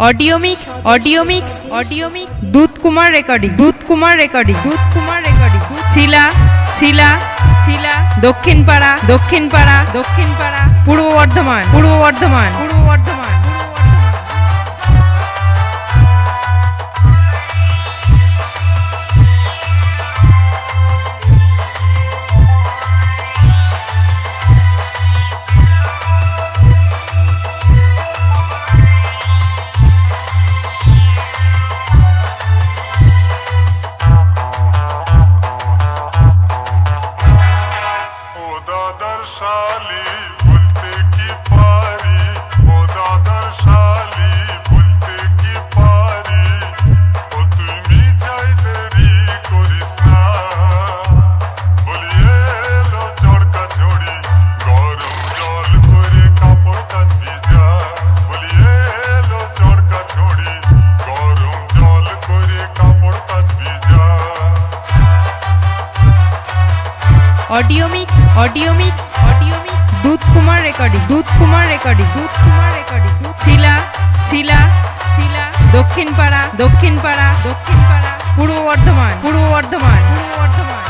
Audio mix audio mix audio mix Dudh Kumar recording দুধ Kumar recording Dudh Kumar recording Shila Shila শিলা দক্ষিণ পাড়া দক্ষিণ পাড়া দক্ষিণ পাড়া পূর্ব Bardhaman Purba Bardhaman Purba audio mix audio mix audio mix. Dudh Kumar recording দুধ কুমার রেকর্ডিং দুধ কুমার রেকর্ডিং। শিলা শিলা শিলা। দক্ষিণ পাড়া দক্ষিণ পাড়া দক্ষিণ পাড়া পূর্ব Bardhaman Purba Bardhaman Purba Bardhaman.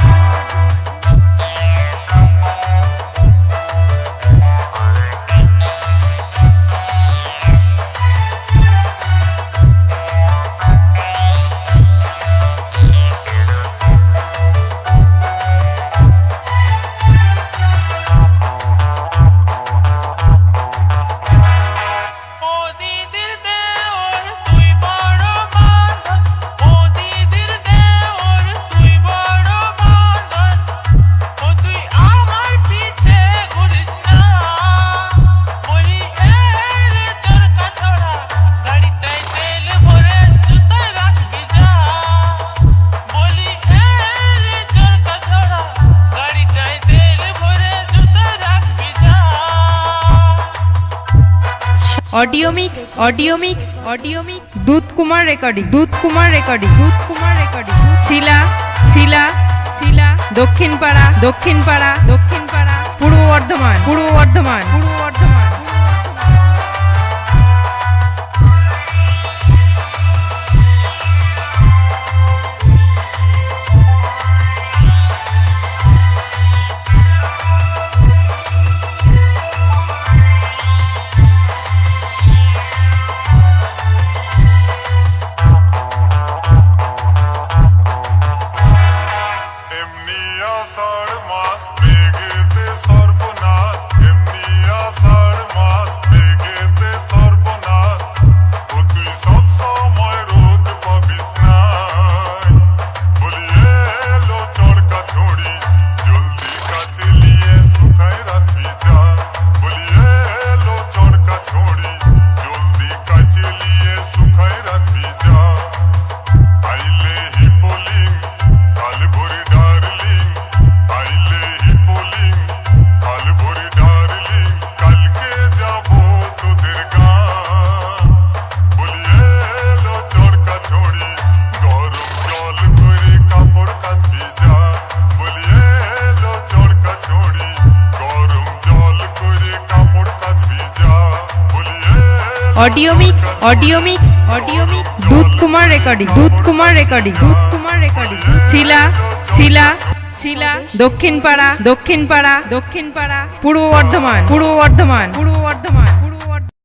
Audio mix audio mix audio mix Dudh Kumar recording. দুধ কুমার রেকর্ডিং দুধ কুমার রেকর্ডিং। শিলা শিলা শিলা দক্ষিণ পাড়া দক্ষিণ পাড়া দক্ষিণ পূর্ব বর্ধমান পূর্ব বর্ধমান। পূর্ব আষাঢ় মাস মেঘেতে সর্বনাশ এমনি আষাঢ় মাস audio mix audio mix audio mix Dudh Kumar recording দুধ কুমার রেকর্ডিং দুধ কুমার রেকর্ডিং শিলা শিলা শিলা দক্ষিণ পাড়া দক্ষিণ পাড়া দক্ষিণ পাড়া পূর্ব বর্ধমান পূর্ব বর্ধমান পূর্ব বর্ধমান